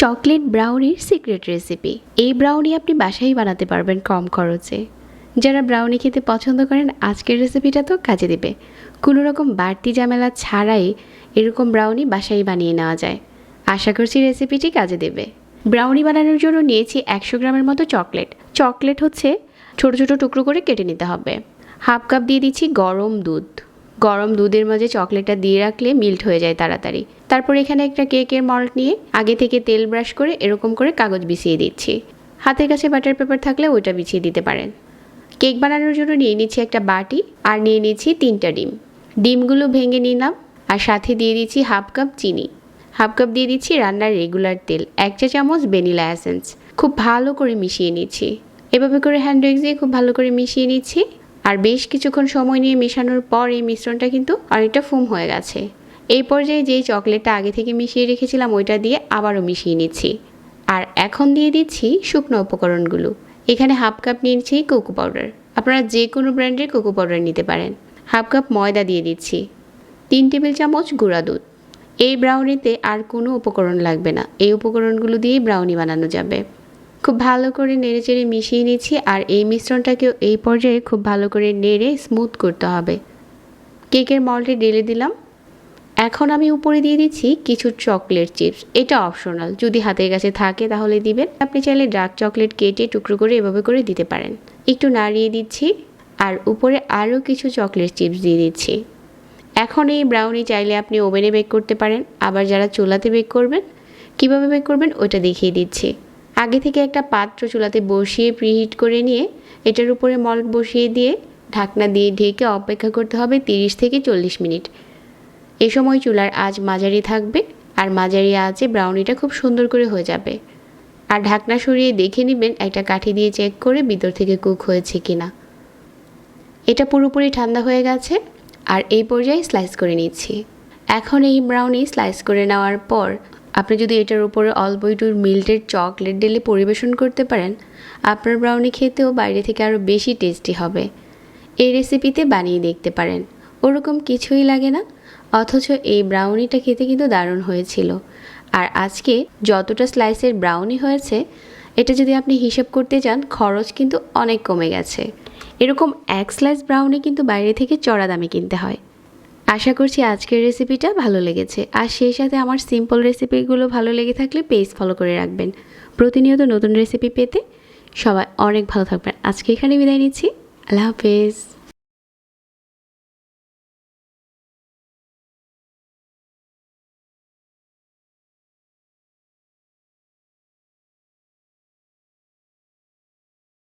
Chocolate ব্রাউনির secret recipe. এই brownie আপনি বাসায় বানাতে পারবেন কম খরচে। যারা ব্রাউনি খেতে পছন্দ করেন, আজকের রেসিপিটা তো কাজে দেবে। কোনো রকম বাড়তি ঝামেলা ছাড়াই এরকম ব্রাউনি বাসায় বানিয়ে নেওয়া যায়। আশা করছি রেসিপিটি কাজে দেবে। ব্রাউনি বানানোর জন্য নিয়েছি একশো গ্রামের মতো চকলেট। চকলেট হচ্ছে ছোট ছোট টুকরো করে কেটে নিতে হবে। হাফ কাপ দিয়ে দিচ্ছি গরম দুধ। গরম দুধের মাঝে চকলেটটা দিয়ে রাখলে মিল্ট হয়ে যায় তাড়াতাড়ি। তারপর এখানে একটা কেকের মল্ট নিয়ে আগে থেকে তেল ব্রাশ করে এরকম করে কাগজ বিছিয়ে দিচ্ছি। হাতের কাছে বাটার পেপার থাকলে ওইটা বিছিয়ে দিতে পারেন। কেক বানানোর জন্য নিয়ে নিচ্ছি একটা বাটি আর নিয়ে নিচ্ছি তিনটা ডিম। ডিমগুলো ভেঙে নিলাম আর সাথে দিয়ে দিচ্ছি হাফ কাপ চিনি। হাফ কাপ দিয়ে দিচ্ছি রান্নার রেগুলার তেল, এক চা চামচ ভ্যানিলা অ্যাসেন্স খুব ভালো করে মিশিয়ে নিচ্ছি। এভাবে করে হ্যান্ড উইক্স দিয়ে খুব ভালো করে মিশিয়ে নিচ্ছি। আর বেশ কিছুক্ষণ সময় নিয়ে মেশানোর পর এই মিশ্রণটা কিন্তু অনেকটা ফোম হয়ে গেছে। এই পর্যায়ে যেই চকলেটটা আগে থেকে মিশিয়ে রেখেছিলাম, ওইটা দিয়ে আবারও মিশিয়ে নিচ্ছি। আর এখন দিয়ে দিচ্ছি শুকনো উপকরণগুলো। এখানে হাফ কাপ নিয়েছি কোকো পাউডার। আপনারা যে কোনো ব্র্যান্ডের কোকো পাউডার নিতে পারেন। হাফ কাপ ময়দা দিয়ে দিচ্ছি। তিন টেবিল চামচ গুঁড়া দুধ। এই ব্রাউনিতে আর কোনো উপকরণ লাগবে না। এই উপকরণগুলো দিয়েই ব্রাউনি বানানো যাবে। খুব ভালো করে নেড়ে চেড়ে মিশিয়ে নিচ্ছি আর এই মিশ্রণটাকেও এই পর্যায়ে খুব ভালো করে নেড়ে স্মুথ করতে হবে। কেকের মলটি ঢেলে দিলাম। এখন আমি উপরে দিয়ে দিচ্ছি কিছু চকলেট চিপস এটা অপশনাল যদি হাতের কাছে থাকে তাহলে দিবেন। আপনি চাইলে ডার্ক চকলেট কেটে টুকরো করে এভাবে করে দিতে পারেন। একটু নাড়িয়ে দিচ্ছি আর উপরে আরও কিছু চকলেট চিপস দিয়ে দিচ্ছি। এখন এই ব্রাউনি চাইলে আপনি ওভেনে বেক করতে পারেন। আবার যারা চুলাতে বেক করবেন, কীভাবে বেক করবেন ওইটা দেখিয়ে দিচ্ছি। আগে থেকে একটা পাত্র চুলাতে বসিয়ে প্রিহিট করে নিয়ে এটার উপরে মল্ট বসিয়ে দিয়ে ঢাকনা দিয়ে ঢেকে অপেক্ষা করতে হবে তিরিশ থেকে চল্লিশ মিনিট। এ সময় চুলার আঁচ মাঝারি থাকবে আর মাঝারি আঁচে ব্রাউনিটা খুব সুন্দর করে হয়ে যাবে। আর ঢাকনা সরিয়ে দেখে নেবেন একটা কাঠি দিয়ে চেক করে ভিতর থেকে কুক হয়েছে কিনা। এটা পুরোপুরি ঠান্ডা হয়ে গেছে আর এই পর্যায়ে স্লাইস করে নিচ্ছি। এখন এই ব্রাউনি স্লাইস করে নেওয়ার পর আপনি যদি এটার উপরে অল্প মিল্টের চকলেট ডেলে পরিবেশন করতে পারেন, আপনার ব্রাউনি খেতেও বাইরে থেকে আরও বেশি টেস্টি হবে। এই রেসিপিতে বানিয়ে দেখতে পারেন। ওরকম কিছুই লাগে না, অথচ এই ব্রাউনিটা খেতে কিন্তু দারুণ হয়েছিল। আর আজকে যতটা স্লাইসের ব্রাউনি হয়েছে, এটা যদি আপনি হিসেব করতে যান খরচ কিন্তু অনেক কমে গেছে। এরকম এক স্লাইস ব্রাউনি কিন্তু বাইরে থেকে চড়া দামে কিনতে হয়। আশা করছি আজকের রেসিপিটা ভালো লেগেছে। আর সেই সাথে আমার সিম্পল রেসিপিগুলো ভালো লেগে থাকলে পেজ ফলো করে রাখবেন। প্রতিনিয়ত নতুন রেসিপি পেতে সবাই অনেক ভালো থাকবেন। আজকে এখানে বিদায় নিচ্ছি। আল্লাহ হাফেজ।